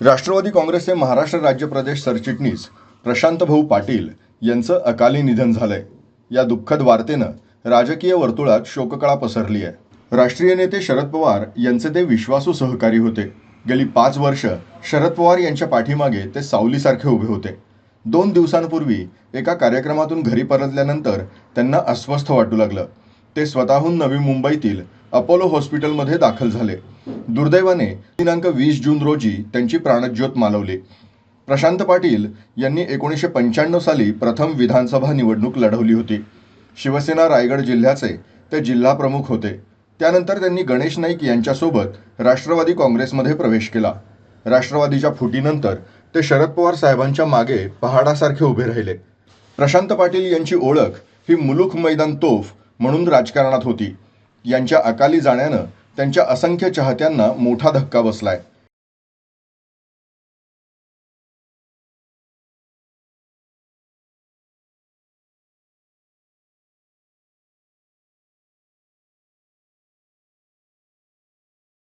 राष्ट्रवादी काँग्रेसचे महाराष्ट्र राज्य प्रदेश सरचिटणीस प्रशांत भाऊ पाटील यांचं अकाली निधन झालंय. या दुःखद वार्तेनं राजकीय वर्तुळात शोककळा पसरली आहे राष्ट्रीय नेते शरद पवार यांचे ते विश्वासू सहकारी होते. गेली पाच वर्ष शरद पवार यांच्या पाठीमागे ते सावलीसारखे उभे होते. दोन दिवसांपूर्वी एका कार्यक्रमातून घरी परतल्यानंतर त्यांना अस्वस्थ वाटू लागलं. ते स्वतःहून नवी मुंबईतील अपोलो हॉस्पिटलमध्ये दाखल झाले. दुर्दैवाने दिनांक वीस जून रोजी त्यांची प्राणज्योत मालवली. प्रशांत पाटील यांनी एकोणीसशे पंच्याण्णव साली प्रथम विधानसभा निवडणूक लढवली होती. शिवसेना रायगड जिल्ह्याचे ते जिल्हाप्रमुख होते. त्यानंतर त्यांनी गणेश नाईक यांच्यासोबत राष्ट्रवादी काँग्रेसमध्ये प्रवेश केला. राष्ट्रवादीच्या फुटीनंतर ते शरद पवार साहेबांच्या मागे पहाडासारखे उभे राहिले. प्रशांत पाटील यांची ओळख ही मुलुख मैदान तोफ म्हणून राजकारणात होती. यांच्या अकाली जाण्यानं त्यांच्या असंख्य चाहत्यांना मोठा धक्का बसलाय.